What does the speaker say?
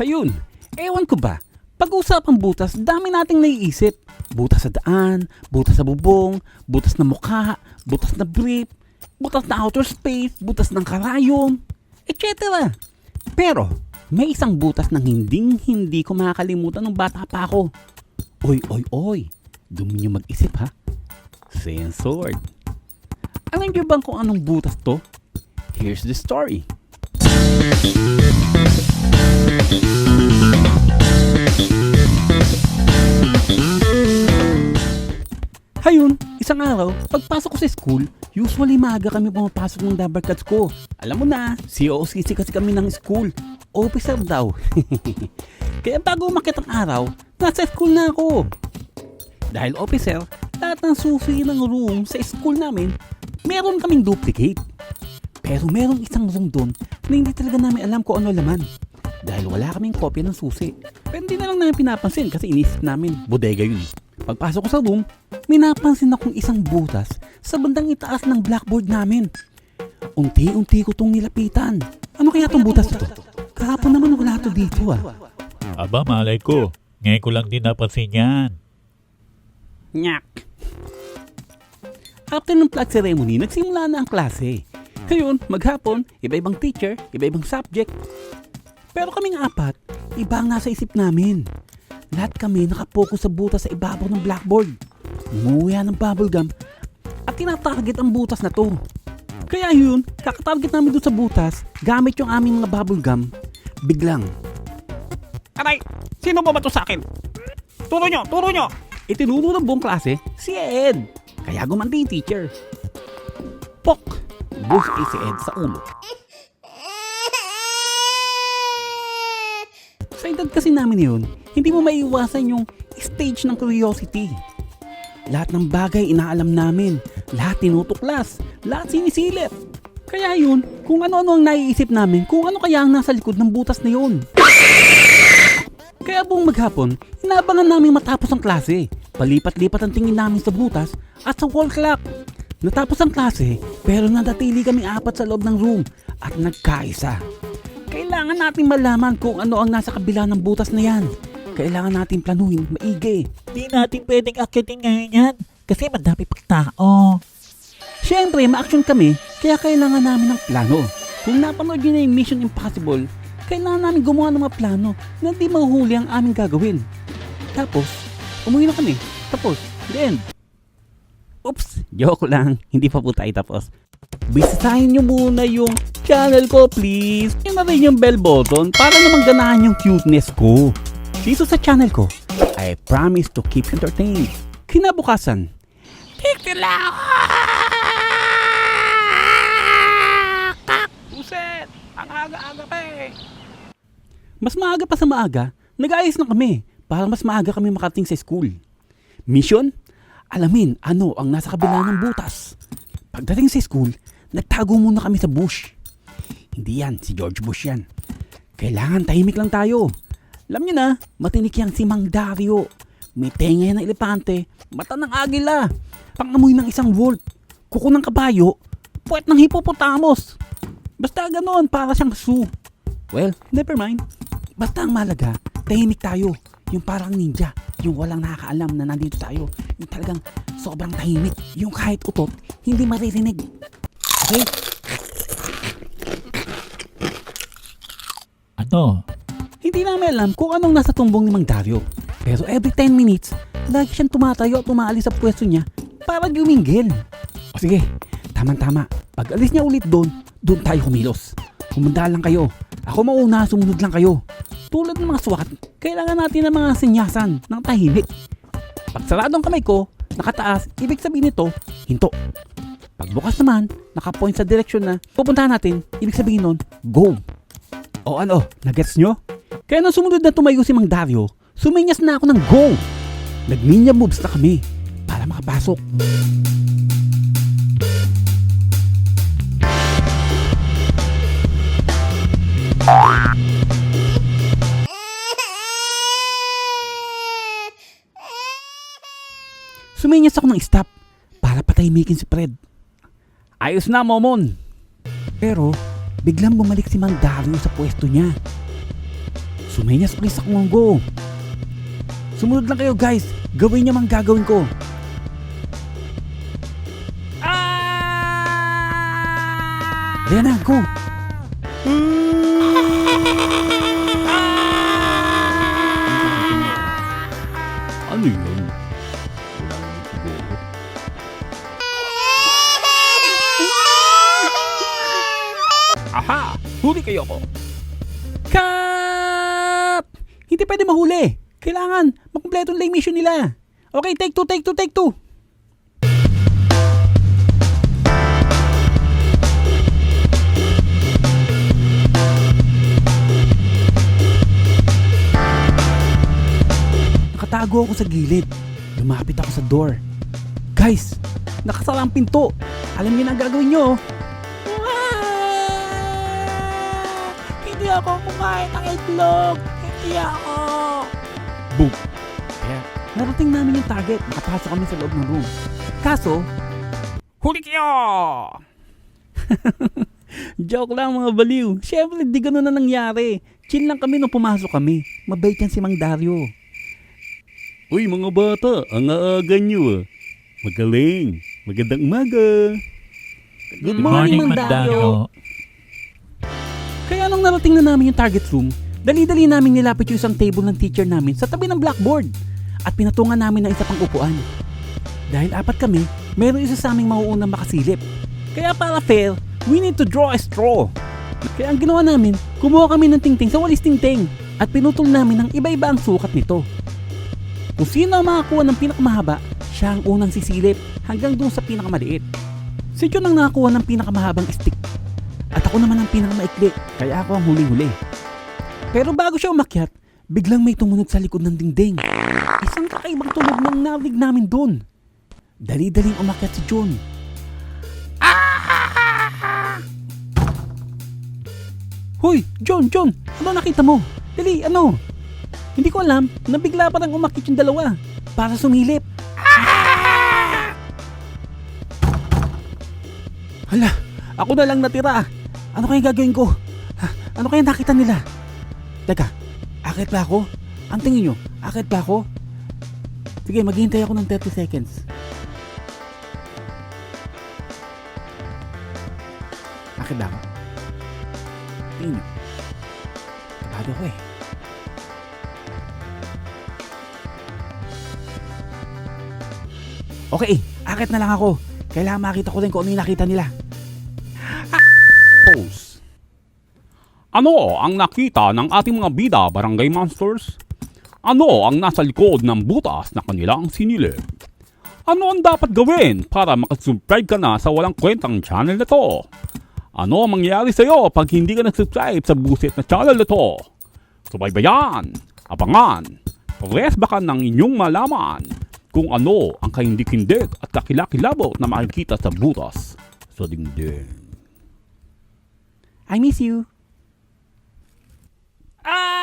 Hayun, ewan ko ba, pag-usapang butas, dami nating naiisip. Butas sa daan, butas sa bubong, butas na mukha, butas na brief, butas na outer space, butas ng karayom, etc. Pero, may isang butas na hinding hindi ko makakalimutan ng bata pa ako. Oy, oy, oy, dumi niyo mag-isip ha. Censored. Alam niyo bang kung anong butas to? Here's the story. Hayun, isang araw, pagpasok ko sa school, usually maaga kami pumapasok ng double cuts ko. Alam mo na, COCC kasi kami ng school. Officer daw. Kaya bago umakit ang araw, nasa school na ako. Dahil officer, lahat ng susi ng room sa school namin, meron kaming duplicate. Pero merong isang room doon na hindi talaga namin alam kung ano laman. Dahil wala kaming kopya ng susi. Pero hindi na lang namin pinapansin kasi inisip namin, bodega yun. eh. Pagpasok ko sa room, may napansin akong isang butas sa bandang itaas ng blackboard namin. Unti-unti ko tong nilapitan. Ano kaya tong butas to? Kahapon naman wala to dito ah. Aba, malay ko. Ngayon ko lang din napansin yan. Nyak. After ng flag ceremony, nagsimula na ang klase. Ngayon, maghapon, iba-ibang teacher, iba-ibang subject. Pero kaming apat, iba ang nasa isip namin. Lahat kami nakapokus sa butas sa ibabaw ng blackboard. Umuya ng bubblegum at tinatarget ang butas na to. Kaya yun, kakatarget namin doon sa butas gamit yung aming mga bubblegum. Biglang, Aray! Sino ba ba to sa akin? Turo nyo! Turo nyo! Itinuro ng buong klase si Ed. Kaya gumanti yung teacher. Pok! Bush si Ed sa ulo. Sa edad kasi namin yun, hindi mo maiiwasan yung stage ng curiosity. Lahat ng bagay inaalam namin. Lahat tinutuklas. Lahat sinisilip. Kaya yun, kung ano-ano ang naiisip namin, kung ano kaya ang nasa likod ng butas na yun. Kaya buong maghapon, inaabangan namin matapos ang klase. Palipat-lipat ang tingin namin sa butas at sa wall clock. Natapos ang klase, pero nadatili kami apat sa loob ng room at nagkaisa. Kailangan natin malaman kung ano ang nasa kabila ng butas na yan. Kailangan natin planuhin maigi. Di natin pwedeng akitin ngayon yan. Kasi madami pang tao. Siyempre, ma-action kami, kaya kailangan namin ng plano. Kung napanood nyo na yung Mission Impossible, kailangan namin gumawa ng mga plano na hindi mahuhuli ang aming gagawin. Tapos, umuwi na kami. Tapos, the end. Oops, joke lang. Hindi pa po tayo tapos. Bisitahin nyo muna yung channel ko, please. Yung na rin yung bell button para naman ganahan yung cuteness ko. Dito sa channel ko, I promise to keep you entertained. Kinabukasan, Tiktilak! Puset! Ang aga-aga pa eh! Mas maaga pa sa maaga, nag-ayos na kami para mas maaga kami makating sa school. Mission? Alamin ano ang nasa kabila ng butas. Pagdating sa school, nagtago muna kami sa bush. Hindi yan, si George Bush yan. Kailangan tahimik lang tayo. Alam niyo na, matinik yang si Mang Dario. May tenga yan ng elepante, mata ng agila, pangamoy ng isang wolf, kuko ng kabayo, puwet ng hippopotamus. Basta ganoon, para siyang zoo. Well, never mind. Basta ang malaga, tahimik tayo. Yung parang ninja, yung walang nakakaalam na nandito tayo. Yung talagang sobrang tahimik. Yung kahit utot, hindi maririnig. Okay? Ano? Hindi namin alam kung anong nasa tumbong ni Mang Dario. Pero every 10 minutes, lagi siyang tumatayo at umaalis sa pwesto niya para gumingil. O sige, tama-tama. Pag alis niya ulit doon, doon tayo kumilos. Humanda lang kayo. Ako mauna, sumunod lang kayo. Tulad ng mga SWAT, kailangan natin ng mga sinyasan ng tahimik. Pag sarado ang kamay ko, nakataas, ibig sabihin nito, hinto. Pagbukas naman, nakapoint sa direksyon na pupuntahan natin, ibig sabihin nun, go. O ano, nagets nyo? Kaya nung sumunod na tumayo si Mang Dario, suminyas na ako ng go. Nag-ninja moves na kami para makapasok. Suminyas ako ng stop para patahimikin si Fred. Ayos na, Momon. Pero, biglang bumalik si Mang Dario sa pwesto niya. Sumenyas ulit sa Congo. Sumunod lang kayo guys. Gawin niyo mang gagawin ko. Ah! Ayan na, go! Ano Ko! Cut! Hindi pwede mahuli. Kailangan makumpleto nila yung mission nila. Okay, take two, take two, take two. Nakatago ako sa gilid. Lumapit ako sa door. Guys, nakasara ang pinto. Alam niyo na ang gagawin niyo. Ako kumain ng itlog. Hindi ako. Boom! Kaya, narating namin yung target. Nakapasok kami sa loob ng room. Kaso, huli kayo! Joke lang mga baliw. Siyempre, di ganun na nangyari. Chill lang kami nung pumasok kami. Mabait yan si Mang Dario. Uy mga bata, ang aaga nyo ah. Magaling. Magandang umaga. Good, morning, Mang Dario. Nung narating na namin yung target room, dali-dali namin nilapit yung isang table ng teacher namin sa tabi ng blackboard at pinatungan namin ng isa pang upuan. Dahil apat kami, meron isa sa aming mauunang makasilip. Kaya para fair, we need to draw a straw. Kaya ang ginawa namin, kumuha kami ng tingting sa walis tingting at pinutol namin ng iba-iba ang sukat nito. Kung sino ang makakuha ng pinakamahaba, siya ang unang sisilip hanggang doon sa pinakamaliit. Si John ang nakakuha ng pinakamahabang stick at ako naman ang pinakamaikli, kaya ako ang huling-huli. Pero bago siya umakyat, biglang may tumunog sa likod ng dingding. Isang kakaibang tunog ng narinig namin doon. Dali-daling umakyat si John. Hoy, John, John, ano nakita mo? Dali, ano? Hindi ko alam, nabigla pa nang umakyat yung dalawa para sumilip. Hala, ako na lang natira. Ano kaya gagawin ko? Ha, Ano kaya nakita nila? Teka, akit ba ako? Ang tingin nyo, akit ba ako? Sige, maghihintay ako ng 30 seconds. Akit ba ako? Tingin nyo. Kabado ko eh. Okay, akit na lang ako. Kailangan makita ko rin kung ano yung nakita nila. Ano ang nakita ng ating mga bida barangay monsters? Ano ang nasa likod ng butas na kanilang sinilip? Ano ang dapat gawin para makasubscribe ka na sa walang kwentang channel na to? Ano ang mangyayari sa iyo pag hindi ka nag-subscribe sa busit na channel na to? Subaybayan, abangan, resbakan ng inyong malaman kung ano ang kahindik-hindik at kakilakilabot na makikita sa butas sa dingding. I miss you. Ah! Ah!